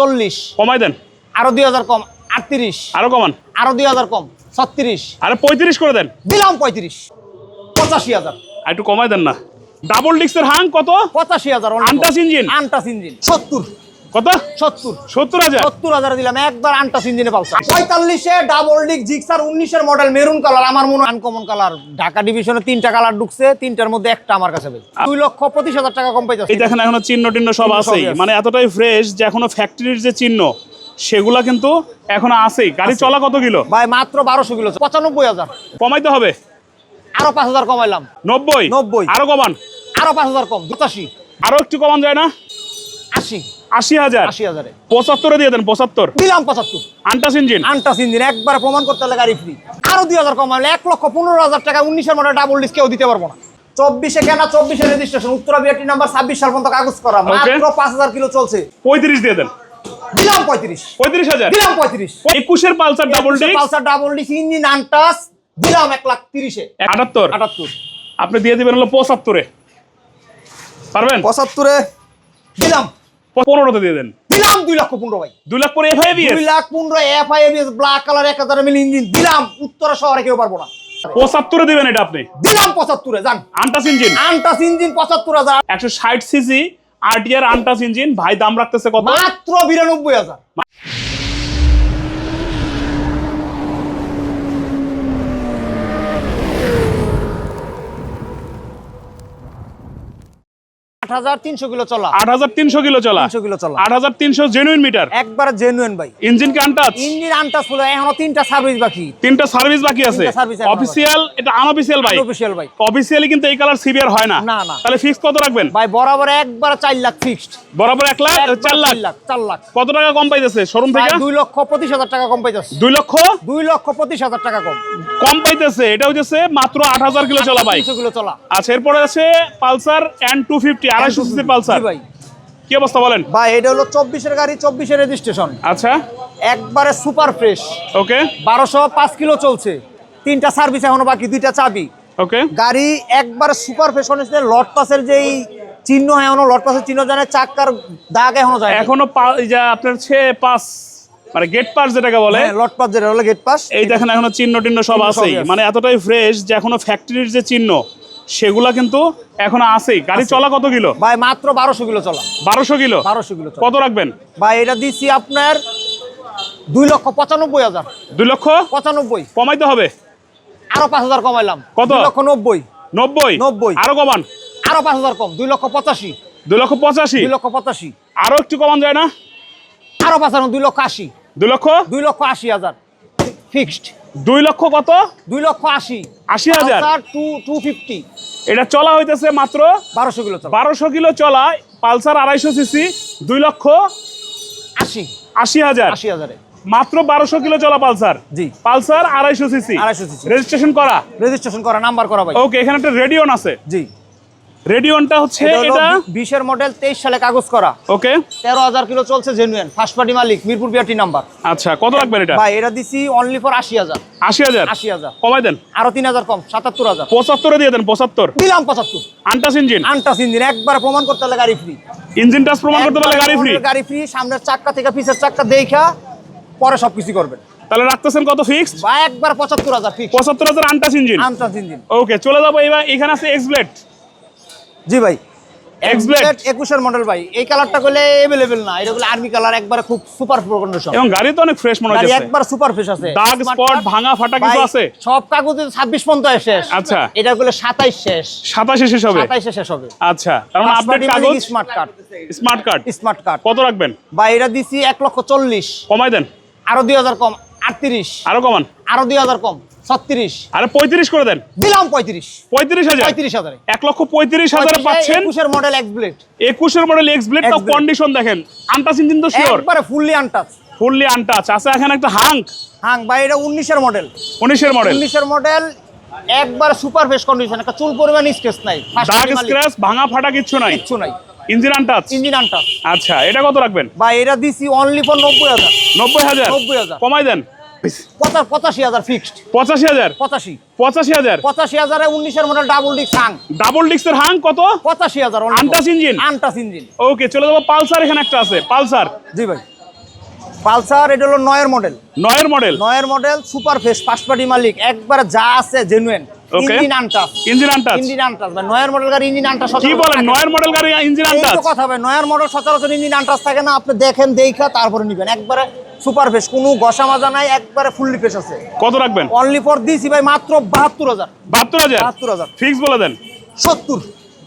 চল্লিশ। কমাই দেন। আরও দুই হাজার কম আটত্রিশ। আরও কমান। আরও দুই হাজার কম ছত্রিশ। আরে পঁয়ত্রিশ করে দেন। দিলাম পঁয়ত্রিশ। পঁচাশি হাজার। একটু কমাই দেন না। ডাবল ডিস্কের হাং কত? পঁচাশি হাজার আন্টাস ইঞ্জিন? আন্টাস ইঞ্জিন সত্তর। কত? সত্তর। সত্তর হাজার? সত্তর হাজার দিলাম একবার আনটাস ইঞ্জিনে পালসার পঁয়তাল্লিশে ডাবল ডিক জিক্সার উনিশের মডেল মেরুন কালার আমার মনে আনকমন কালার ঢাকা ডিভিশনে তিনটা কালার ঢুকছে তিনটার মধ্যে একটা আমার কাছে দুই লক্ষ পঁচিশ হাজার টাকা কম পাইছে এই দেখেন এখনও চিহ্ন টিহ্ন সব আছেই। আছে। মানে এতটাই ফ্রেশ যে এখনও ফ্যাক্টরির যে চিহ্ন সেগুলা কিন্তু এখনও আছেই। গাড়ি চলা কত কিলো? ভাই মাত্র বারোশো কিলো পঁচানব্বই হাজার। কমাইতে হবে? আরও পাঁচ হাজার কমাইলাম। নব্বই? নব্বই। আরও কমান। আরও পাঁচ হাজার কম পঁচাশি আরও একটু কমান যায় না? আশি। আশি হাজার। আশি হাজারে। পঁচাত্তরে দিয়ে দেন পঁচাত্তর। দিলাম পঁচাত্তর। আন্টাস ইঞ্জিন। আনটাস ইঞ্জিন একবার প্রমাণ করতে হলে গাড়ি ফ্রি আরও দুই হাজার কমাইলে এক লক্ষ পনেরো হাজার টাকা উনিশের মডেল ডাবল ডিস্ক কেউ দিতে পারব না। চব্বিশে কেনা চব্বিশে রেজিস্ট্রেশন উত্তরা বিআরটি নাম্বার ছাব্বিশ সাল পর্যন্ত কাগজ করা। মাত্র পাঁচ হাজার কিলো চলছে। পঁয়ত্রিশ দিয়ে দেন। দিলাম পঁয়ত্রিশ। পঁয়ত্রিশ হাজার। দিলাম পঁয়ত্রিশ। একুশের Pulsar double disc Pulsar double disc engine untouch দিলাম এক লাখ তিরিশে। আটাত্তর। আটাত্তর। আপনি দিয়ে দিবেন হলো পঁচাত্তরে। পারবেন? পঁচাত্তরে। দিলাম। পনেরোতে দিয়ে দেন। দিলাম দুই লক্ষ পনেরো ভাই। দুই লাখ পনেরো এফআই দুই লাখ পনেরো F I ABS black colour এক হাজার মিল ইঞ্জিন দিলাম। উত্তরা শহরে কেউ পারব না। পঁচাত্তরে দিবেন এটা আপনি। দিলাম পঁচাত্তরে যান। আন্টাস ইঞ্জিন। আন্টাস ইঞ্জিন পঁচাত্তর হাজার। একশো ষাট সিসি আরটিআর আন্টাস ইঞ্জিন। ভাই দাম রাখতেছে কত? মাত্র বিরানব্বই হাজার। আট হাজার তিনশো কিলো চলা। আট হাজার তিনশো কিলো চলা। তিনশো কিলো চলা। আট হাজার তিনশো জেনুইন মিটার একবার জেনুইন ভাই। ইঞ্জিন কি আনটাচ ইঞ্জিন আনটাস ফুল এখনও তিনটা সার্ভিস বাকি। তিনটা সার্ভিস বাকি আছে। অফিসিয়াল এটা বাইক ভাই অফিসিয়ালি কিন্তু এই কালার হয় না। না, না। তাহলে ফিক্স কত রাখবেন? ভাই বরাবর একবার লাখ ফিক্সড বরাবর লাখ? লাখ? লাখ লাখ। কত টাকা কম পাইতেছে? শোরুম থেকে? লক্ষ পঁচিশ হাজার টাকা কম পাইতেছে। লক্ষ? লক্ষ পঁচিশ হাজার টাকা কম। কম পাইতেছে। এটা হচ্ছে মাত্র আট হাজার কিলো চলা বাইক কিলো চলা। আচ্ছা এরপরে আছে পালসার সিসি পালসার। ভাই। কি অবস্থা বলেন? ভাই এটা হলো চব্বিশের গাড়ি চব্বিশের রেজিস্ট্রেশন আচ্ছা। একবারে সুপার ফ্রেশ ওকে বারোশো পাঁচ কিলো চলছে। তিনটা সার্ভিস এখনও বাকি দুইটা চাবি। ওকে গাড়ি একবার সুপার হচ্ছে লট পাসের যেই চিহ্ন এখনও লট পাসের চিহ্ন জানে চাক্কার দাগ এখনও যায়। এখনও আপনার হচ্ছে পাস মানে গেট পাস যেটাকে বলে হ্যাঁ, লট পাস যেটা হলো গেট পাস এই দেখেন এখনও চিহ্ন টিহ্ন সব আছেই। মানে এতটাই ফ্রেশ যে এখনও ফ্যাক্টরির যে চিহ্ন সেগুলা কিন্তু এখনও আছেই। গাড়ি চলা কত কিলো? ভাই মাত্র বারোশো কিলো চলা। বারোশো কিলো? বারোশো কিলো কত রাখবেন? ভাই এটা দিচ্ছি আপনার দুই লক্ষ পঁচানব্বই হাজার। দুই লক্ষ? পঁচানব্বই। কমাইতে হবে? আরও পাঁচ হাজার কমাইলাম। কত? লক্ষ নব্বই। নব্বই? নব্বই। আরও কমান? আরও পাঁচ হাজার কম। দুই লক্ষ পঁচাশি। দুই লক্ষ পঁচাশি? দুই লক্ষ পঁচাশি। আরও একটু কমান যায় না? আরও পাঁচ হাজার দুই লক্ষ আশি। দুই লক্ষ? দুই লক্ষ আশি হাজার। ফিক্সড দুই লক্ষ কত? দুই লক্ষ আশি। আশি হাজার। টু টু ফিফটি এটা চলা হইতেছে মাত্র বারোশো কিলো চলা। বারোশো কিলো চলা পালসার আড়াইশো সিসি দুই লক্ষ আশি। আশি হাজার। আশি হাজারে। মাত্র বারোশো কিলো চলা পালসার। জি। পালসার আড়াইশো সিসি। 250 cc রেজিস্ট্রেশন করা? রেজিস্ট্রেশন করা নাম্বার করা ভাই। ওকে এখানে একটা রেডিওন আছে। জি। রেডিওনটা হচ্ছে এটা হলো এটা বিশের মডেল তেইশ সালে কাগজ করা। ওকে তেরো হাজার কিলো চলছে জেনুয়েন ফার্স্ট পার্টি মালিক মিরপুর বিআরটি নাম্বার আচ্ছা কত রাখবেন এটা? ভাই এটা দিছি অনলি ফর আশি হাজার। আশি হাজার? আশি হাজার। কমাই দেন। আরও তিন হাজার কম সাতাত্তর হাজার। পঁচাত্তরে দিয়ে দেন পঁচাত্তর। দিলাম পঁচাত্তর। আন্টাস ইঞ্জিন আনটাস ইঞ্জিন একবার প্রমাণ করতে হলে গাড়ি ফ্রি ইঞ্জিন টাচ প্রমাণ করতে পারলে গাড়ি ফ্রি গাড়ি ফ্রি সামনের চাক্কা থেকে পিছের চাক্কা দেখা পরে সবকিছু করবেন। তাহলে রাখতেছেন কত ফিক্সড বা একবার পঁচাত্তর হাজার ফিক্স পঁচাত্তর হাজার আন্টাস ইঞ্জিন আনটাস ইঞ্জিন ওকে চলে যাব এবার এখানে আছে এক্স ব্লেড জি ভাই? একুশের মডেল ভাই। এই কালারটা করলে অ্যাভেলেবেল না। এটা আর্মি কালার একবারে খুব সুপার কন্ডিশন এবং গাড়ি তো অনেক ফ্রেশ মনে হচ্ছে একবার সুপার ফ্রেশ আছে। দাগ স্পট ভাঙা ফাটা কিছু আছে? সব কাগজে ছাব্বিশ পর্যন্ত শেষ। আচ্ছা। এটা করলে সাতাইশ শেষ। সাতাশে শেষ হবে? সাতাইশে শেষ হবে। আচ্ছা তার মানে আপডেট কাগজ? Smart card smart card smart card কত রাখবেন? বা এটা দিছি এক লক্ষ চল্লিশ। কমাই দেন। আরও দুই হাজার কম আটত্রিশ। আরও কমান। আরও দুই হাজার কম ছত্রিশ। আরে পঁয়ত্রিশ করে দেন। দিলাম পঁয়ত্রিশ। পঁয়ত্রিশ হাজার? পঁয়ত্রিশ হাজারে। এক লক্ষ পঁয়ত্রিশ হাজারে পাচ্ছেন? একুশের মডেল এক্স ব্লেড একুশের মডেল এক্স ব্লেড তাও কন্ডিশন দেখেন। আনটাচ ইঞ্জিন তো শিওর একবারে ফুললি আনটাচ ফুললি আনটাচ আছে এখানে একটা হাঙ্ক ভাই এটা উনিশের মডেল উনিশের মডেল উনিশের মডেল একবার সুপার ফ্রেশ কন্ডিশন একটা চুল পরিমাণ স্কেচ নাই। দাগ স্ক্র্যাচ ভাঙা ফাটা কিচ্ছু নাই। কিচ্ছু নাই। Engine untouch? Engine untouch. আচ্ছা এটা কত রাখবেন? বা এটা দিছি অনলি ফর নব্বই হাজার। নব্বই হাজার? নব্বই হাজার। কমাই দেন। পঁচা- পঁচাশি হাজার ফিক্সড পঁচাশি হাজার? পঁচাশি। পঁচাশি হাজার? পঁচাশি হাজারে উনিশের মডেল ডাবল ডিস্ক হাং ডাবল ডিস্কের হাং কত? পঁচাশি হাজার ইঞ্জিন? ইঞ্জিন। ওকে চলে যাব পালসার এখানে একটা আছে। পালসার। জি ভাই। পালসার এটা হলো নয়ের মডেল। নয়ের মডেল। নয়ের model super fresh first party মালিক একবার যা আছে genuine Okay. Engine untouch engine untouch engine untouch ভাই নয়ের মডেল গাড়ি ইঞ্জিন আনটাস কি বলেন? নয়ের মডেল গাড়ি ইঞ্জিন এই কথা ভাই নয়ার মডেল সচরাচর ইঞ্জিন আনটাস থাকে না আপনি দেখেন দেখা তারপরে নিবেন। একবারে সুপার ফেস কোনো ঘষা মাজা নাই একবারে ফুললি ফেস আছে। কত রাখবেন? অনলি ফর দিছি ভাই মাত্র বাহাত্তর হাজার। বাহাত্তর হাজার? বাহাত্তর হাজার। ফিক্স বলে দেন। সত্তর।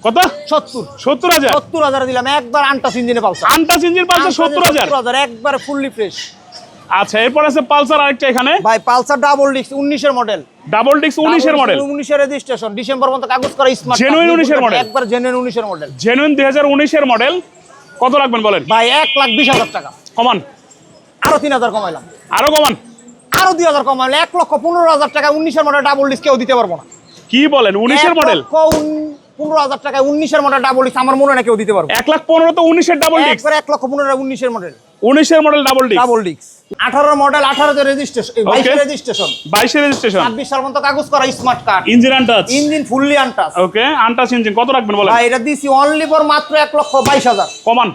কত? সত্তর। সত্তর হাজার? সত্তর হাজার দিলাম একবার আনটাস ইঞ্জিনে পালসার। আনটাচ ইঞ্জিন পালসার সত্তর হাজার? হাজার একবারে ফুললি ফ্রেশ আচ্ছা এরপর আছে পালসার আরেকটা এখানে। ভাই পালসার ডাবল ডিস্ক উনিশের মডেল ডাবল ডিক্স উনিশের মডেল উনিশের রেজিস্ট্রেশন ডিসেম্বর পর্যন্ত কাগজ করা স্মার্ট Genuine 19 এর model? একবার জেনুইন উনিশের মডেল জেনুইন দুই হাজার উনিশের মডেল কত রাখবেন বলেন? ভাই এক লাখ বিশ হাজার টাকা। কমান। আরও তিন হাজার কমাইলাম। আরও কমান। আরও দুই হাজার কমাইলাম এক লক্ষ পনেরো হাজার টাকা উনিশের মডেল ডাবল ডিস্ক কেউ দিতে পারব না। কি বলেন? উনিশের এক মডেল পনেরো হাজার টাকায় উনিশের মডেল ডাবল ডিস্ক আমার মনে হয় না কেউ দিতে পারব। এক লাখ পনেরো তো উনিশের ডাবল ডিক্স একবার এক লক্ষ পনেরো উনিশের মডেল উনিশের মডেল ডাবল ডিক্স ডাবল ডিস্ক আঠারো মডেল আঠারোতে রেজিস্ট্রেশন Okay. রেজিস্ট্রেশন বাইশের রেজিস্ট্রেশন ছাব্বিশ সাল পর্যন্ত কাগজ করা smart card engine untouch engine fully untouch okay untouch engine কত রাখবেন বলেন? ভাই এটা দিছি অনলি ফর মাত্র এক লক্ষ বাইশ হাজার। কমান।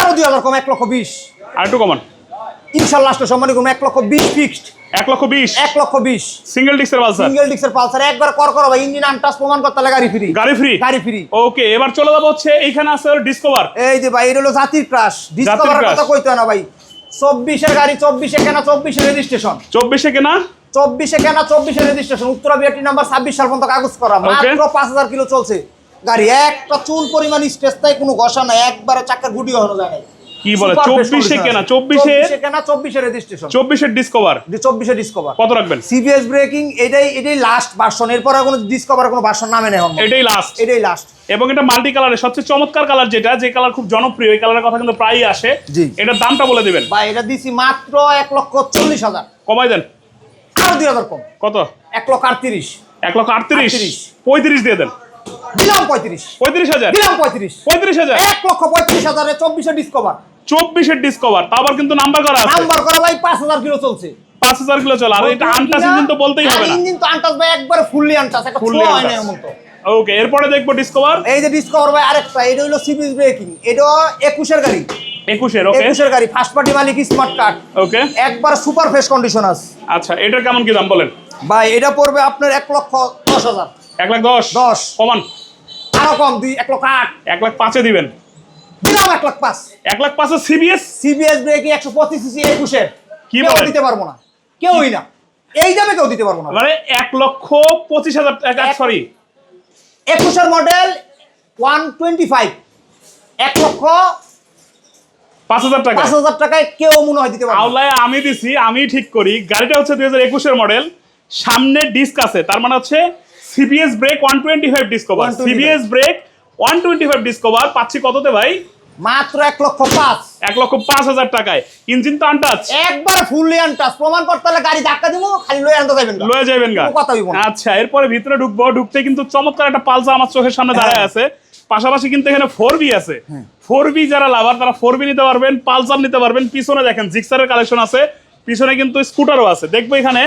আরও দুই হাজার কম এক লক্ষ বিশ। আর একটু কমান। ইনশাল্লাহ লাস্টে সম্মানী কম এক লক্ষ বিশ ফিক্সড এক লক্ষ বিশ। এক লক্ষ বিশ। সিঙ্গেল ডিক্সের পালসার। সিঙ্গেল ডিক্সের পালসার একবার কর করো ভাই ইঞ্জিন আনটাস প্রমাণ করতে হলে গাড়ি ফ্রি গাড়ি ফ্রি গাড়ি ফ্রি ওকে এবার চলে যাব হচ্ছে এইখানে আছে ডিসকভার এই যে ভাই এটা হলো জাতির ক্রাশ crush। কথা কইতে না ভাই। চব্বিশের গাড়ি চব্বিশে কেনা চব্বিশে রেজিস্ট্রেশন চব্বিশে কেনা? চব্বিশে কেনা চব্বিশে রেজিস্ট্রেশন উত্তরা বিআরটি নাম্বার ছাব্বিশ সাল পর্যন্ত কাগজ করা। মাত্র পাঁচ হাজার কিলো চলছে। গাড়ি একটা চুল পরিমাণ স্ট্রেস তাই কোনো ঘষা নাই। একবারে চাকার গুটি হনো যায় নাই। কি বলে? চব্বিশে কেনা। চব্বিশে চব্বিশে কেনা চব্বিশে রেজিস্ট্রেশন চব্বিশের ডিসকভার চব্বিশে ডিসকভার কত রাখবেন? সিবিএস ব্রেকিং এটাই এটাই লাস্ট ভার্সন এরপর আর কোনো ডিসকভার কোনো ভার্সন নামে নেই এটাই লাস্ট এটাই লাস্ট এবং এটা মাল্টি কালারের সবচেয়ে চমৎকার কালার যেটা যে কালার খুব জনপ্রিয় এই কালারের কথা কিন্তু প্রায়ই আসে। এটার দামটা বলে দিবেন। বা এটা দিছি মাত্র এক লক্ষ চল্লিশ হাজার। কমাই দেন। আরও দুই হাজার কম। কত? এক লক্ষ আটত্রিশ। এক লক্ষ আটত্রিশ? 38 পঁয়ত্রিশ দিয়ে দেন। দিলাম পঁয়ত্রিশ। পঁয়ত্রিশ হাজার? দিলাম পঁয়ত্রিশ। পঁয়ত্রিশ হাজার? এক লক্ষ পঁয়ত্রিশ হাজারে চব্বিশে ডিসকভার চব্বিশের ডিসকভার তা আবার কিন্তু নাম্বার করা আছে। নাম্বার করা ভাই পাঁচ হাজার কিলো চলছে। পাঁচ হাজার কিলো চলে আর এটা আনটাচ ইঞ্জিন তো বলতেই হবে না। ইঞ্জিন তো আনটাস ভাই একবারে ফুললি আনটাস একটা ফুললি মতো। ওকে এরপরে দেখব ডিসকভার এই যে ডিসকভার ভাই আরেকটা এটা হলো সিবিএস ব্রেকিং এটা একুশের গাড়ি। একুশের ওকে একুশের গাড়ি ফার্স্ট পার্টি মালিক স্মার্ট কার্ড ওকে একবার সুপার ফ্রেশ কন্ডিশন আছে। আচ্ছা এটার কেমন কি দাম বলেন? ভাই এটা পড়বে আপনার এক লক্ষ দশ হাজার। এক লাখ দশ? দশ। কমান আরও কম দুই এক লক্ষ আট। এক লাখ পাঁচে দিবেন। দিলাম এক লাখ পাঁচ। এক লাখ পাঁচে সিবিএস সিবিএস ব্রেকিং একশো পঁচিশ সিসি একুশের। কি দিতে পারব না। কেউই না। এই দামে কেউ দিতে পারব না। মানে এক লক্ষ পঁচিশ হাজার টাকা সরি একুশের মডেল ওয়ান টোয়েন্টি ফাইভ এক লক্ষ পাঁচ হাজার টাকা। পাঁচ হাজার টাকায় কেউ মনে হয় দিতে পারবে। আওলায় আমি দিছি আমি ঠিক করি। গাড়িটা হচ্ছে দুই হাজার একুশের মডেল সামনে ডিস্ক আছে। তার মানে হচ্ছে CBS brake one twenty five Discover CBS brake one twenty five Discover পাচ্ছি কততে ভাই? মাত্র এক লক্ষ পাঁচ। এক লক্ষ পাঁচ হাজার টাকায়। ইঞ্জিন তো আনটাচ একবারে ফুললি আনটাস প্রমাণ করতে হলে গাড়ি ধাক্কা দিব খালি লয়ে আনতে যাবেন লয়ে যাবেন গা কথা আচ্ছা এরপরে ভিতরে ঢুকবো। ঢুকতে কিন্তু চমৎকার একটা পালসার আমার চোখের সামনে দাঁড়ায় হ্যাঁ। আছে। পাশাপাশি কিন্তু এখানে ফোর বি আছে। ফোর বি যারা লাভার তারা ফোর বি নিতে পারবেন পালসার নিতে পারবেন। পিছনে দেখেন জিক্সারের কালেকশন আছে। পিছনে কিন্তু স্কুটারও আছে। দেখব এখানে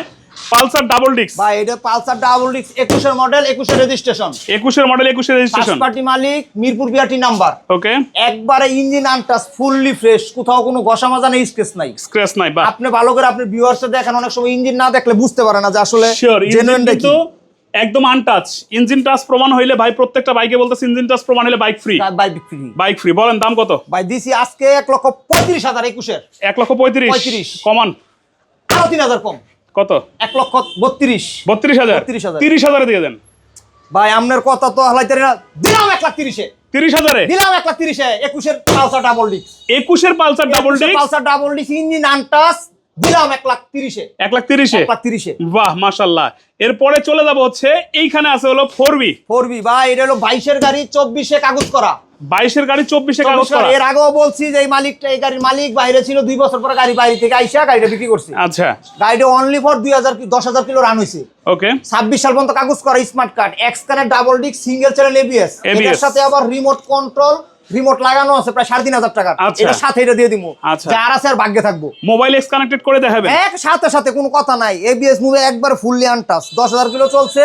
পালসার ডাবল ডিক্স ভাই এটা পালসার ডাবল ডিক্স একুশের মডেল একুশের রেজিস্ট্রেশন একুশের মডেল একুশের ফার্স্ট রেজিস্ট্রেশন পার্টি মালিক মিরপুর বিআরটি নাম্বার ওকে একবারে ইঞ্জিন আনটাস ফুললি ফ্রেশ কোথাও কোনো ঘষা মাজা নেই স্কেচ নাই। স্ক্র্যাচ নাই বা আপনি ভালো করে আপনি ভিউয়ার্সে দেখেন অনেক সময় ইঞ্জিন না দেখলে বুঝতে পারে না যে আসলে জেনুইনটা কি। একদম আনটাচ ইঞ্জিন টাচ প্রমাণ হইলে ভাই প্রত্যেকটা বাইকে বলতেছে ইঞ্জিন টাচ প্রমাণ হলে বাইক ফ্রি বাই বিক্রি বাইক ফ্রি বলেন দাম কত? ভাই দিছি আজকে এক লক্ষ পঁয়ত্রিশ হাজার একুশের। এক লক্ষ পঁয়ত্রিশ? 35 কমান আরও তিন হাজার কম। কত? এক লক্ষ বত্রিশ। বত্রিশ হাজার। 32,000 তিরিশ হাজারে দিয়ে দেন। ভাই আপনার কথা তো না। দিলাম এক লাখ তিরিশে। তিরিশ হাজারে? দিলাম এক লাখ তিরিশে। একুশের পালসার ডাবল ডিক্স একুশের Pulsar double disc Pulsar double ডিক্স ইঞ্জিন আনটাস। দিলাম এক লাখ তিরিশে। এক লাখ তিরিশে? এক লাখ তিরিশে। বাহ মাশাল্লাহ এরপরে চলে যাব হচ্ছে এইখানে আছে হলো ফোর বি ফোর বি ভাই এটা হলো বাইশের গাড়ি চব্বিশে কাগজ করা। বাইশের গাড়ি চব্বিশে কাগজ করা। এর আগেও বলছি যে এই মালিকটা এই গাড়ির মালিক বাইরে ছিল দুই বছর পরে গাড়ি বাইরে থেকে আইসা গাড়িটা বিক্রি করছে। আচ্ছা। গাড়িটা অনলি ফর দুই হাজার দশ হাজার কিলো রান হয়েছে ওকে ছাব্বিশ সাল পর্যন্ত কাগজ করা স্মার্ট কার্ড এক্স কানের double disc single channel ABS এটার সাথে আবার রিমোট কন্ট্রোল রিমোট লাগানো আছে প্রায় সাড়ে তিন হাজার টাকা আচ্ছা। এটার সাথে এটা দিয়ে দিব। আচ্ছা। যার আছে আর ভাগ্যে থাকব। মোবাইল এক্স কানেক্টেড করে দেখাবে এক সাথে সাথে কোনো কথা নাই। এবিএস মুভে একবার ফুললি আনটাস দশ হাজার কিলো চলছে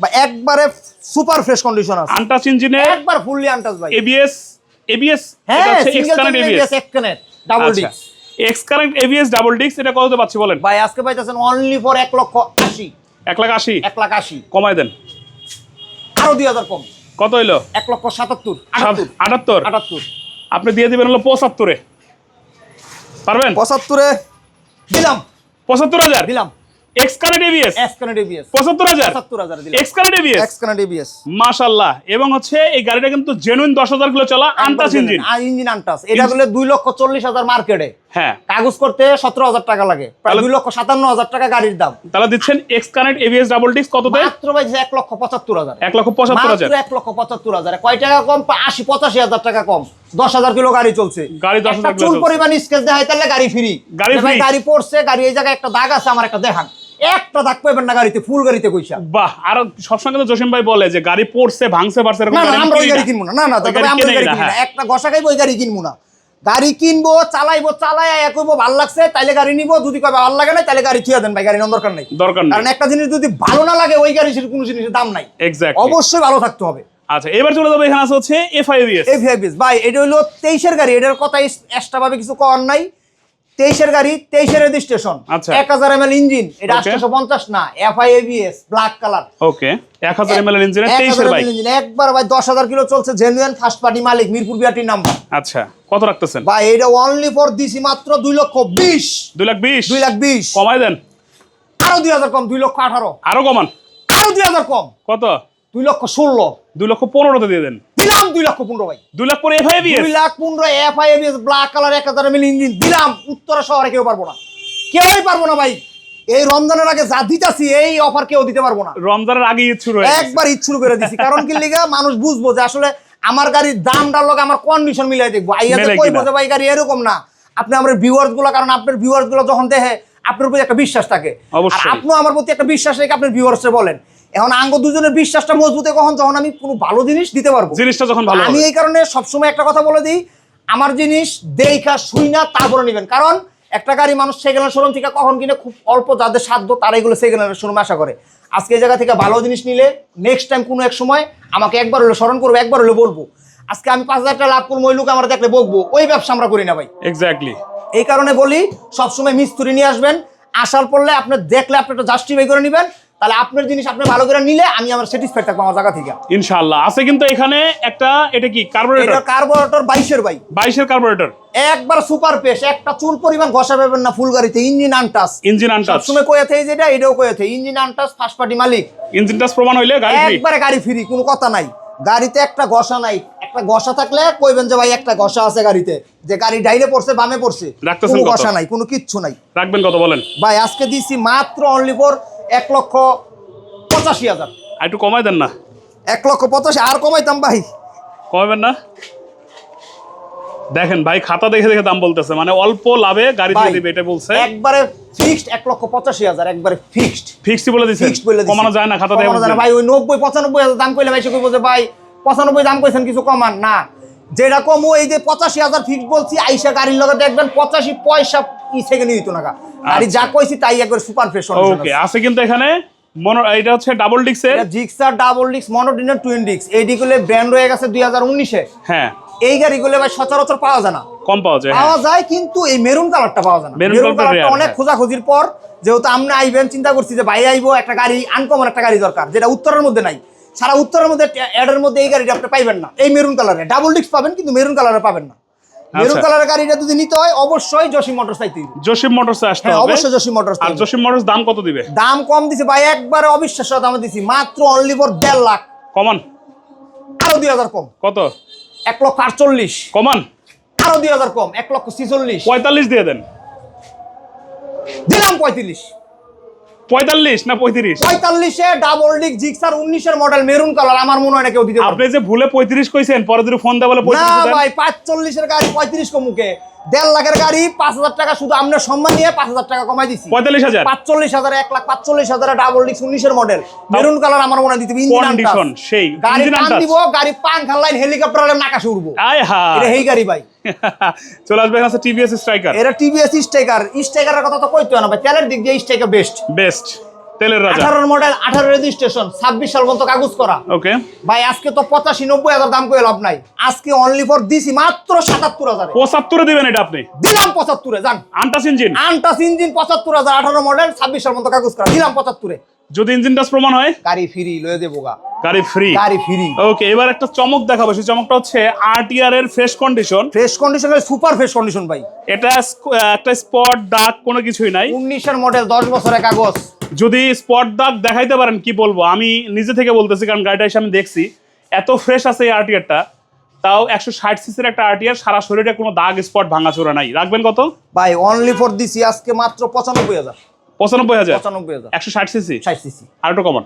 বা একবারে সুপার ফ্রেশ কন্ডিশন আছে। আনটাচ ইঞ্জিনে একবার ফুললি আনটাস ভাই। এবিএস এবিএস হ্যাঁ সিঙ্গেল কানেক্ট এবিএস এক কানের ডাবল ডিক এক্স কারেন্ট এবিএস ডাবল ডিক্স এটা কততে পাচ্ছি বলেন? ভাই আজকে পাইতেছেন অনলি ফর এক লক্ষ আশি। এক লাখ আশি? এক লাখ আশি। কমায় দেন। আরও দুই হাজার কম। কত হইল? এক লক্ষ সাতাত্তর। আটাত্তর। আটাত্তর? আটাত্তর। আপনি দিয়ে দিবেন হলো পঁচাত্তরে। পারবেন? পঁচাত্তরে দিলাম। পঁচাত্তর হাজার? দিলাম। এক্স কারেন্ট এবিএস এক্স কানেড এবিএস পঁচাত্তর হাজার? পঁচাত্তর হাজার দিলাম। এক্স কারেন্ট এবিএস এক্স এবিএস এবং হচ্ছে এই গাড়িটা কিন্তু জেনুইন দশ হাজার কিলো চলা ইঞ্জিন। ইঞ্জিন। আনটাস। এটা লক্ষ চল্লিশ হাজার মার্কেটে। হ্যাঁ। কাগজ করতে সতেরো হাজার টাকা লাগে। প্রায় তাহলে- দুই লক্ষ সাতান্ন হাজার টাকা গাড়ির দাম। তাহলে দিচ্ছেন এক্স কারেন্ট এবিএস ডাবল ডিক্স কততে? মাত্র ভাই এক লক্ষ পঁচাত্তর হাজার। এক লক্ষ পঁচাত্তর হাজার। মাত্র এক লক্ষ পঁচাত্তর হাজার। কয় টাকা কম? আশি পঁচাশি হাজার টাকা কম। দশ হাজার কিলো গাড়ি চলছে। গাড়ি 10,000 একটা কিলো চুল পরিমাণ স্কেচ দেখাই তাহলে গাড়ি ফ্রি। গাড়ি। গাড়ি পড়ছে গাড়ি এই জায়গায় একটা দাগ আছে আমার একটা দেখান। একটা দাগ পাইবেন না গাড়িতে ফুল গাড়িতে কইসা। বাহ আর সবসময় কিন্তু জসিম ভাই বলে যে গাড়ি পড়ছে ভাঙছে পারছে এরকম না গাড়ি আমরা ওই গাড়ি কিনবো না। না না তবে গাড়ি আমরা গাড়ি কিনবো না। হ্যাঁ। একটা গসা খাইবো ওই গাড়ি কিনবো না। গাড়ি কিনবো চালাইবো চালাই এক হইবো ভালো লাগছে তাইলে গাড়ি নিবো। যদি কবে ভালো লাগে না তাইলে গাড়ি থুয়া দেন ভাই গাড়ি নেওয়ার দরকার নাই। দরকার নেই। কারণ একটা জিনিস যদি ভালো না লাগে ওই গাড়ির কোনো জিনিসের দাম নাই। এক্স্যাক্ট অবশ্যই ভালো থাকতে হবে। আচ্ছা এবার চলে যাব এখানে আছে হচ্ছে এফআইবিএস ভিআইপিস ভাই এটা হলো তেইশের গাড়ি এটার কথা এক্সট্রা ভাবে কিছু করার নাই। তেইশের গাড়ি তেইশের রেজিস্ট্রেশন আচ্ছা। এক হাজার এম এল ইঞ্জিন এটা. পঞ্চাশ না F I ABS black colour okay এক হাজার এমএল ইঞ্জিনের তেইশের বাইক ইঞ্জিন একবার ভাই দশ হাজার কিলো চলছে জেনুইন ফার্স্ট পার্টি মালিক মিরপুর বিআরটির নাম্বার আচ্ছা কত রাখতেছেন? ভাই এটা অনলি ফর দিছি মাত্র দুই লক্ষ বিশ। দুই লাখ বিশ? দুই লাখ বিশ। কমাই দেন। আরও দুই হাজার কম দুই লক্ষ আঠারো। আরও কমান। আরও দুই হাজার কম। কত? দুই লক্ষ ষোলো। দুই লক্ষ পনেরোতে দিয়ে দেন। দিলাম দুই লক্ষ পনেরো ভাই। দুই লাখ পরে এফআইবিএস দুই লাখ পনেরো F I ABS black colour এক হাজার এমএল ইঞ্জিন দিলাম উত্তরা শহরে কেউ পারব না। কেউই পারব না ভাই। এই রমজানের আগে যা দিতাছি এই অফার কেউ দিতে পারব না। রমজানের আগে। একবার শুরু করে দিছি কারণ কি লিগা মানুষ বুঝব যে আসলে আমার গাড়ির দামটার লগে আমার কন্ডিশন মিলাই দেখব। আইয়াতে মেলে কইবো ভাই গাড়ি এরকম না। আপনি আমার ভিউয়ার্সগুলো কারণ আপনার ভিউয়ার্সগুলো যখন দেখে আপনার প্রতি একটা বিশ্বাস থাকে। আর আপনিও আমার প্রতি একটা বিশ্বাস রেখে আপনার ভিউয়ার্সে বলেন। এখন আঙ্গ দুজনের বিশ্বাসটা মজবুত কখন যখন আমি কোনো ভালো জিনিস দিতে পারব। জিনিসটা যখন ভালো আমি এই কারণে সবসময় একটা কথা বলে দিই আমার জিনিস দেখা শুই না তারপরে নেবেন। কারণ একটা গাড়ি মানুষ সেকেন্ড হ্যান্ড শোরুম থেকে কখন কিনে খুব অল্প যাদের সাধ্য তারা এগুলো সেকেন্ড হ্যান্ড শোরুম আশা করে। আজকে এই জায়গা থেকে ভালো জিনিস নিলে নেক্সট টাইম কোনো এক সময় আমাকে একবার হলে স্মরণ করব একবার হলে বলব। আজকে আমি পাঁচ হাজার টাকা লাভ করব ওই লোক আমরা দেখলে বকবো। ওই ব্যবসা আমরা করি না ভাই। এক্স্যাক্টলি এই কারণে বলি সবসময় মিস্ত্রি নিয়ে আসবেন আসার পড়লে আপনি দেখলে আপনি একটা জাস্টিফাই করে নেবেন তাহলে আপনার জিনিস আপনি ভালো করে নিলে আমি আমার স্যাটিসফাইড থাকব আমার জায়গা থেকে। ইনশাআল্লাহ। আছে কিন্তু এখানে একটা এটা কি এটা কার্বোরেটর কার্বোরেটর বাইশের ভাই। বাইশের কার্বোরেটর একবার সুপার পেশ একটা চুল পরিমাণ ঘষা পাবেন না ফুল গাড়িতে ইঞ্জিন আনটাস ইঞ্জিন আনটাচ সবসময় কয়ে থেকে যেটা এটাও কয়ে থেকে ইঞ্জিন আনটাস ফার্স্ট পার্টি মালিক। ইঞ্জিন টাচ প্রমাণ হইলে গাড়ি free। একবারে গাড়ি ফ্রি কোনো কথা নাই। গাড়িতে একটা ঘষা নাই। একটা ঘষা থাকলে কইবেন যে ভাই একটা ঘষা আছে গাড়িতে। যে গাড়ি ডাইরে পড়ছে বামে পড়ছে। কোনো ঘষা নাই কোনো কিচ্ছু নাই। রাখবেন কত বলেন? ভাই আজকে দিছি মাত্র অনলি ফর এক লক্ষ পঁচাশি হাজার। একটু কমাই দেন না। এক লক্ষ পঁচাশি আর কমাইতাম ভাই। কমাবেন না? দেখেন ভাই খাতা দেখে দেখে দাম বলতেছে। মানে অল্প লাভে গাড়ি দিয়ে দিবে এটা বলছে। একবারে ফিক্সড এক লক্ষ পঁচাশি হাজার একবারে ফিক্সড ফিক্সড বলে দিছে। ফিক্সড বলে কমানো যায় না খাতা দেখে কমানো যায় না। ভাই ওই নব্বই পঁচানব্বই হাজার দাম কইলে ভাই সে কইবো যে ভাই পঁচানব্বই দাম কইছেন কিছু কমান না। যেরকম কমো এই যে পঁচাশি হাজার ফিক্সড বলছি আইসা গাড়ির লগে দেখবেন পঁচাশি পয়সা ই সেকেন্ড দিত না। গাড়ি যা কইছি তাই একবার সুপার ফ্রেশ ওকে আছে কিন্তু এখানে মনো এটা হচ্ছে ডাবল ডিক্সের। জিক্সার ডাবল ডিক্স মনোডিনার টুইন ডিক্স। এই ডিগুলো ব্র্যান্ড হয়ে গেছে দুই হাজার উনিশে। হ্যাঁ। এই গাড়িগুলো ভাই সচরাচর পাওয়া যায় না। কম পাওয়া যায় হ্যাঁ। পাওয়া যায় কিন্তু এই মেরুন কালারটা পাওয়া যায় না। মেরুন কালারটা অনেক হ্যাঁ। খোঁজাখুঁজির পর যেহেতু আমরা আইবেন চিন্তা করছি যে ভাই আইবো একটা গাড়ি আনকমন একটা গাড়ি দরকার যেটা উত্তরের মধ্যে নাই। সারা উত্তরের মধ্যে অ্যাডের মধ্যে এই গাড়িটা আপনি পাইবেন না। এই মেরুন কালারে ডাবল ডিক্স পাবেন কিন্তু মেরুন কালারে পাবেন না। মেরুন আচ্ছা। কালারের গাড়িটা যদি নিতে হয় অবশ্যই জসিম মোটরস চাইতে জসিম মোটরসে আসতে হ্যাঁ হবে। অবশ্যই জসিম মোটরস আর জসিম মোটরস দাম কত দিবে? দাম কম দিছে ভাই একবারে অবিশ্বাস্য দামে দিছি মাত্র অনলি ফর দেড় লাখ। কমান। আরও দুই হাজার কম। কত? এক লক্ষ আটচল্লিশ। কমান। আরও দুই হাজার কম এক লক্ষ ছিচল্লিশ। পঁয়তাল্লিশ দিয়ে দেন। দিলাম পঁয়ত্রিশ। পঁয়তাল্লিশ না পঁয়ত্রিশ? পঁয়তাল্লিশে ডাবল ডিক জিক্সার উনিশের মডেল মেরুন কালার আমার মনে হয় না কেউ দিতে আপনি যে ভুলে পঁয়ত্রিশ কইছেন পরে ফোন দেওয়া বলে না। ভাই পাঁচচল্লিশের গাড়ি পঁয়ত্রিশ কমুকে দেড় লাখের গাড়ি পাঁচ হাজার টাকা শুধু আপনার সম্মান নিয়ে পাঁচ হাজার টাকা কমাই দিছি। পঁয়তাল্লিশ হাজার? পাঁচচল্লিশ হাজার এক লাখ পাঁচচল্লিশ হাজার ডাবল ডিক্স উনিশের মডেল মেরুন কালার আমার মনে দিতে ইঞ্জিন সেই, গাড়ি টান দিব গাড়ি পান খাল্লাইন হেলিকপ্টার হলে নাকাশে উঠবো। আয় হা। এটা হেই গাড়ি ভাই। চলে আসবে আছে টিভিএস স্ট্রাইকার এরা টিভিএস স্টেকার স্টেকারের কথা তো কইতে না ভাই তেলের দিক দিয়ে স্টেকার বেস্ট বেস্ট তেলের রাজা। আঠারোর মডেল আঠারো রেজিস্ট্রেশন ছাব্বিশ সাল পর্যন্ত কাগজ করা। ওকে। ভাই আজকে তো পঁচাশি নব্বই হাজার দাম করে লাভ নাই। আজকে অনলি ফর দিছি মাত্র সাতাত্তর হাজারে। পঁচাত্তরে দিবেন এটা আপনি? দিলাম পঁচাত্তরে যান আন্টাস ইঞ্জিন? আনটাস ইঞ্জিন পঁচাত্তর হাজার আঠারো মডেল ছাব্বিশ সাল পর্যন্ত কাগজ করা। দিলাম পঁচাত্তরে। যদি ইঞ্জিন টাচ প্রমাণ হয়? গাড়ি ফ্রি লয়ে দেবো গা। গাড়ি ফ্রি গাড়ি ফ্রি ওকে এবার একটা চমক দেখাবো। সেই চমকটা হচ্ছে আরটিআর এর ফ্রেশ কন্ডিশন ফ্রেশ কন্ডিশনের সুপার ফ্রেশ কন্ডিশন ভাই। এটা একটা স্পট দাগ কোনো কিছুই নাই। উনিশের মডেল দশ বছরের কাগজ। যদি স্পট দাগ দেখাইতে পারেন কি বলব? আমি নিজে থেকে বলতেছি কারণ গাড়িটা এসে আমি দেখছি। এত ফ্রেশ আছে এই আরটিআরটা তাও একশো ষাট সিসির একটা আরটিআর সারা শরীরে কোনো দাগ স্পট ভাঙাচোরা নাই। রাখবেন কত? ভাই অনলি ফর দিছি আজকে মাত্র পঁচানব্বই হাজার। পঁচানব্বই হাজার? পঁচানব্বই হাজার। একশো ষাট সিসি ষাট সিসি আর একটু কমান।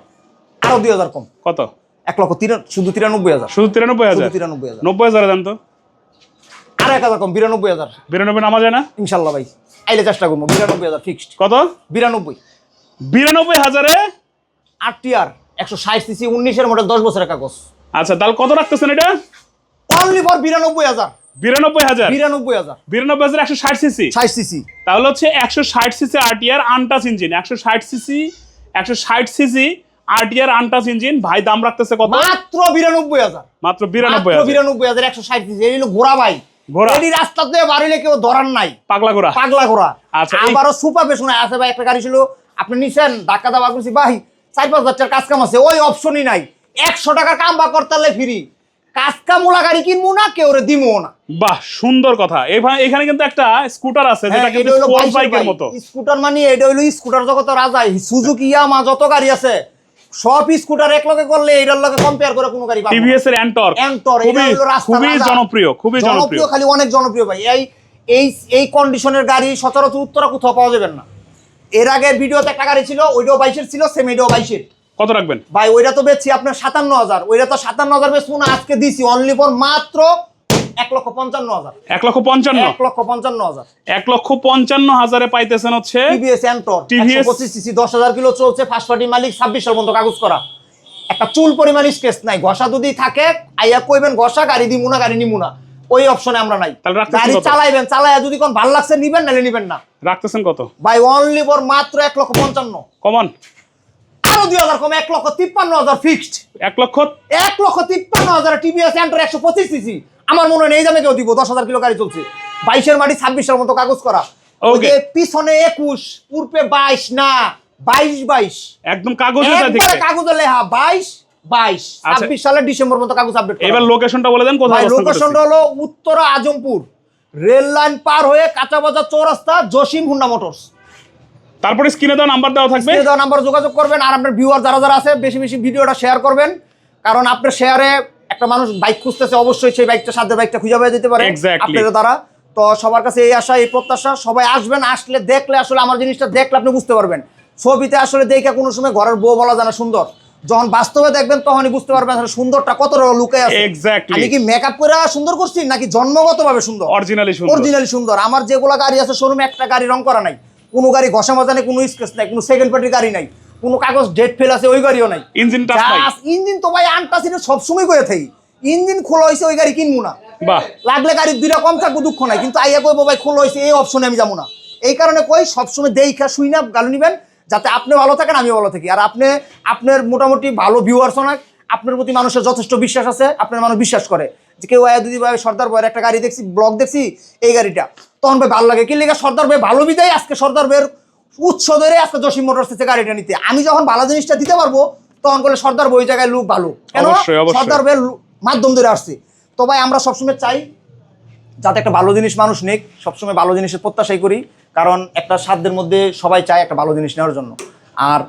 আরও দুই হাজার কম। কত? এক লক্ষ তিরা- শুধু তিরানব্বই হাজার। শুধু তিরানব্বই হাজার? তিরানব্বই হাজার। নব্বই হাজার দেন তো। আর এক হাজার কম বিরানব্বই হাজার। বিরানব্বই নামা যায় না? ইনশাল্লাহ ভাই। আইলে চেষ্টা করব বিরানব্বই হাজার ফিক্সড কত? বিরানব্বই। বিরানব্বই হাজারে? আর টি আর একশো ষাট সিসি উনিশের মডেল দশ বছরের কাগজ। আচ্ছা তাহলে কত রাখতেছেন এটা? অনলি ফর বিরানব্বই হাজার। বিরানব্বই হাজার? বিরানব্বই হাজার। বিরানব্বই হাজার একশো ষাট সিসি? ষাট সিসি। তাহলে হচ্ছে একশো ষাট সিসি আরটিআর আনটাচ ইঞ্জিন। একশো ষাট সিসি একশো ষাট সিসি আরটিআর আনটাচ ইঞ্জিন। ভাই দাম রাখতেছে কত? মাত্র বিরানব্বই হাজার। মাত্র বিরানব্বই হাজার। বিরানব্বই হাজার একশো ষাট সিসি। এই হলো ঘোড়া ভাই। ঘোড়া। এটি রাস্তাতে বাড়িলে কেউ ধরার নাই। পাগলা ঘোড়া। পাগলা ঘোড়া। আচ্ছা, আবারও সুপার পেছনে আছে ভাই। একটা গাড়ি ছিল আপনি নিছেন ধাক্কা দাবা করছি ভাই চার পাঁচ হাজার কাজ কাম আছে ওই অপশনই নাই। একশো টাকার কাম বা করতে পারলে ফ্রি কাজ কামুলা গাড়ি কিনবো না কেউ রে দিমো না। বাহ সুন্দর কথা। এখানে কিন্তু একটা স্কুটার আছে যেটা হ্যাঁ, কিন্তু বাইকের মতো। স্কুটার মানে এটা হলো স্কুটার জগতের রাজা। সুজুকি ইয়ামা যত গাড়ি আছে সব স্কুটার এক লগে করলে এটার লগে কম্পেয়ার করে কোনো গাড়ি টিভিএস এর Antor, এটা খুবই খুবই জনপ্রিয় খুবই জনপ্রিয়। খালি অনেক জনপ্রিয় ভাই। এই এই এই কন্ডিশনের গাড়ি সচরাচর উত্তরা কোথাও পাওয়া যাবে না। এর আগের ভিডিওতে একটা গাড়ি ছিল ওইটাও বাইশের ছিল সেম এটাও বাইশের। কত রাখবেন? ভাই ওইটা তো বেচছি আপনার সাতান্ন হাজার। ওইটা তো সাতান্ন হাজার বেচবো না আজকে দিছি অনলি ফর মাত্র এক লক্ষ পঞ্চান্ন হাজার। এক লক্ষ পঞ্চান্ন? এক লক্ষ পঞ্চান্ন হাজার। এক লক্ষ পঞ্চান্ন হাজারে পাইতেছেন হচ্ছে টিভিএস অ্যান্টর TVS পঁচিশ সিসি দশ হাজার কিলো চলছে ফার্স্ট পার্টি মালিক ছাব্বিশ সাল পর্যন্ত কাগজ করা। একটা চুল পরিমাণ স্কেচ নাই ঘষা যদি থাকে আইয়া কইবেন ঘষা গাড়ি দিমু না গাড়ি নিমু না। ওই অপশনে আমরা নাই। গাড়ি চালাইবেন চালাইয়া যদি কোন ভালো লাগছে নিবেন নাহলে নিবেন না। রাখতেছেন কত? ভাই অনলি ফর মাত্র এক লক্ষ পঞ্চান্ন। কমন। আরও দুই হাজার কম এক লক্ষ তিপ্পান্ন হাজার ফিক্সড এক লক্ষ? এক লক্ষ তিপ্পান্ন হাজার টিভিএস অ্যান্টর একশো পঁচিশ সিসি আমার মনে হয় নেই জানে কেউ দিব দশ হাজার কিলো গাড়ি চলছে। বাইশের মাটি ছাব্বিশের মতো কাগজ করা. যে পিছনে একুশ পূর্বে বাইশ না বাইশ বাইশ। একদম কাগজে কাগজে লেখা বাইশ বাইশ আচ্ছা। ছাব্বিশ সালের ডিসেম্বর মতো কাগজ আপডেট এবার লোকেশনটা বলে দেন কোথায় লোকেশনটা হলো উত্তরা আজমপুর। রেল লাইন পার হয়ে কাঁচাবাজার চৌরাস্তা জসিম হুন্ডা মোটরস। তারপরে স্ক্রিনে দেওয়া নাম্বার দেওয়া থাকবে। স্ক্রিনে দেওয়া নাম্বার যোগাযোগ করবেন আর আপনার ভিউয়ার যারা যারা আছে বেশি বেশি ভিডিওটা শেয়ার করবেন। কারণ আপনার শেয়ারে একটা মানুষ বাইক খুঁজতেছে অবশ্যই সেই বাইকটা সাথে বাইকটা খুঁজে পেয়ে দিতে পারে. আপনাদের দ্বারা তো সবার কাছে এই আশা এই প্রত্যাশা। সবাই আসবেন আসলে দেখলে আসলে আমার জিনিসটা দেখলে আপনি বুঝতে পারবেন। ছবিতে আসলে দেখে কোনো সময় ঘরের বউ বলা যায় না সুন্দর। যখন বাস্তবে দেখবেন তখনই বুঝতে পারবেন আসলে সুন্দরটা কতটা লুকে আছে। Exactly. আমি কি মেকআপ করে সুন্দর করছি নাকি জন্মগতভাবে সুন্দর? অরিজিনালি সুন্দর। অরিজিনালি সুন্দর। আমার যেগুলো গাড়ি আছে শোরুমে একটা গাড়ি রং করা নাই। কোনো গাড়ি ঘষা মাজা নেই কোনো স্কেচ নাই কোনো সেকেন্ড পার্টির গাড়ি নাই। কোনো কাগজ ডেট ফেল আছে ওই গাড়িও নাই। ইঞ্জিন টাচ নাই। ইঞ্জিন তো ভাই আনটাসিনে সবসময় করে থাকি। ইঞ্জিন খোলা হয়েছে ওই গাড়ি কিনবো না। বাহ। লাগলে গাড়ির দুইটা কম থাকব দুঃখ নাই। কিন্তু আইয়া কইবো ভাই খোলা হয়েছে এই অপশনে আমি যাব না। এই কারণে কই সবসময় দেখা শুই না গালু নিবেন। যাতে আপনি ভালো থাকেন আমিও ভালো থাকি। আর আপনি আপনার মোটামুটি ভালো ভিউয়ার্স অনেক আপনার প্রতি মানুষের যথেষ্ট বিশ্বাস আছে আপনার মানুষ বিশ্বাস করে। যে কেউ আয়া দিদি ভাই সর্দার ভাইয়ের একটা গাড়ি দেখছি ব্লগ দেখছি এই গাড়িটা। তখন ভাই ভালো লাগে। কি লেগে সর্দার ভাই ভালো বিদায় আজকে সর্দার ভাইয়ের উৎস ধরে আজকে জসিম মোটরস থেকে গাড়িটা নিতে। আমি যখন ভালো জিনিসটা দিতে পারব তখন বলে সর্দার ওই জায়গায় লুক ভালো। কেন। সর্দার ভাইয়ের মাধ্যম ধরে আসছে। তো ভাই আমরা সবসময় চাই যাতে একটা ভালো জিনিস মানুষ নেক সবসময় ভালো জিনিসের প্রত্যাশাই করি। কারণ একটা সাধ্যের মধ্যে সবাই চায় একটা ভালো জিনিস নেওয়ার জন্য। আর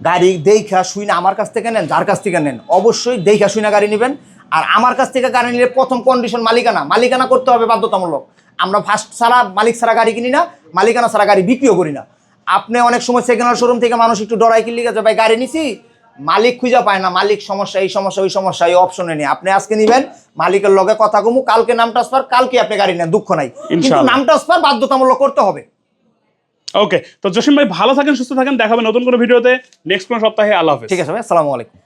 গাড়ি দেখা শুই না আমার কাছ থেকে নেন যার কাছ থেকে নেন অবশ্যই দেখা শুই না গাড়ি নেবেন। আর আমার কাছ থেকে গাড়ি নিলে প্রথম কন্ডিশন মালিকানা। মালিকানা করতে হবে বাধ্যতামূলক। আমরা ফার্স্ট ছাড়া মালিক ছাড়া গাড়ি কিনি না মালিকানা ছাড়া গাড়ি বিক্রিও করি না। আপনি অনেক সময় সেকেন্ড হ্যান্ড শোরুম থেকে মানুষ একটু ডরাই কিনলে গেছে ভাই গাড়ি নিছি? মালিক খুঁজে পায় না। মালিক সমস্যা এই সমস্যা ওই সমস্যা এই অপশনে নেই। আপনি আজকে নিবেন মালিকের লগে কথা কমু কালকে নাম ট্রান্সফার কালকে আপনি গাড়ি নেন দুঃখ নাই। কিন্তু। নাম ট্রান্সফার বাধ্যতামূলক করতে হবে। ওকে তো জসিম ভাই ভালো থাকেন, সুস্থ থাকেন দেখাবেন নতুন কোনো ভিডিওতে। নেক্সট কোনো সপ্তাহে, আল্লাহ হাফেজ। ঠিক আছে ভাই, আসসালামু আলাইকুম।